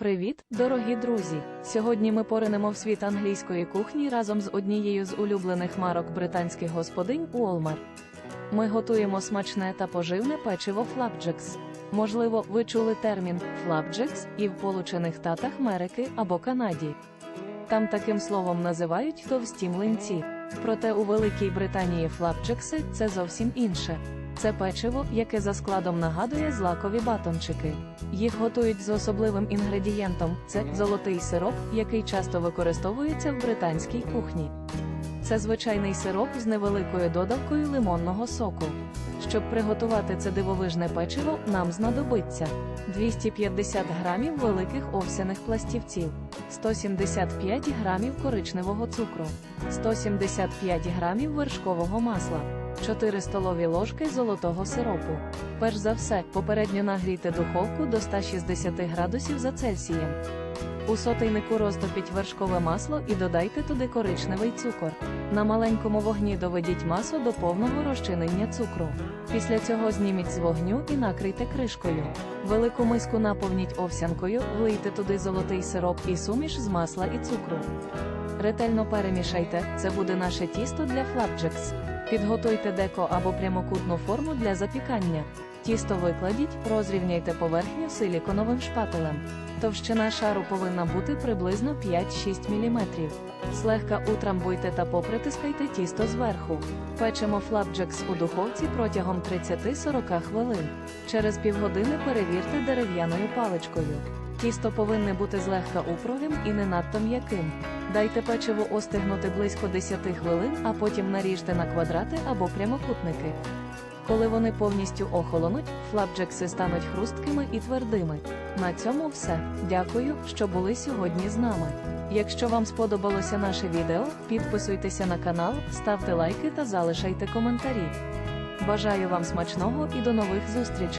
Привіт, дорогі друзі! Сьогодні ми поринемо в світ англійської кухні разом з однією з улюблених марок британських господинь Уолмар. Ми готуємо смачне та поживне печиво флапджекс. Можливо, ви чули термін флапджекс і в Получених Татах Америки або Канаді. Там таким словом називають товсті млинці. Проте у Великій Британії флапджекси це зовсім інше. Це печиво, яке за складом нагадує злакові батончики. Їх готують з особливим інгредієнтом це золотий сироп, який часто використовується в британській кухні. Це звичайний сироп з невеликою додавкою лимонного соку. Щоб приготувати це дивовижне печиво, нам знадобиться 250 грамів великих овсяних пластівців, 175 грамів коричневого цукру, 175 грамів вершкового масла, 4 столові ложки золотого сиропу. Перш за все, попередньо нагрійте духовку до 160 градусів за Цельсієм. У сотейнику розтопіть вершкове масло і додайте туди коричневий цукор. На маленькому вогні доведіть масу до повного розчинення цукру. Після цього зніміть з вогню і накрийте кришкою. Велику миску наповніть овсянкою, влийте туди золотий сироп і суміш з масла і цукру. Ретельно перемішайте, це буде наше тісто для флапджекс. Підготуйте деко або прямокутну форму для запікання. Тісто викладіть, розрівняйте поверхню силіконовим шпателем. Товщина шару повинна бути приблизно 5-6 мм. Злегка утрамбуйте та попритискайте тісто зверху. Печемо флапджекс у духовці протягом 30-40 хвилин. Через півгодини перевірте дерев'яною паличкою. Тісто повинне бути злегка упругим і не надто м'яким. Дайте печиво остигнути близько 10 хвилин, а потім наріжте на квадрати або прямокутники. Коли вони повністю охолонуть, флапджекси стануть хрусткими і твердими. На цьому все. Дякую, що були сьогодні з нами. Якщо вам сподобалося наше відео, підписуйтеся на канал, ставте лайки та залишайте коментарі. Бажаю вам смачного і до нових зустрічей!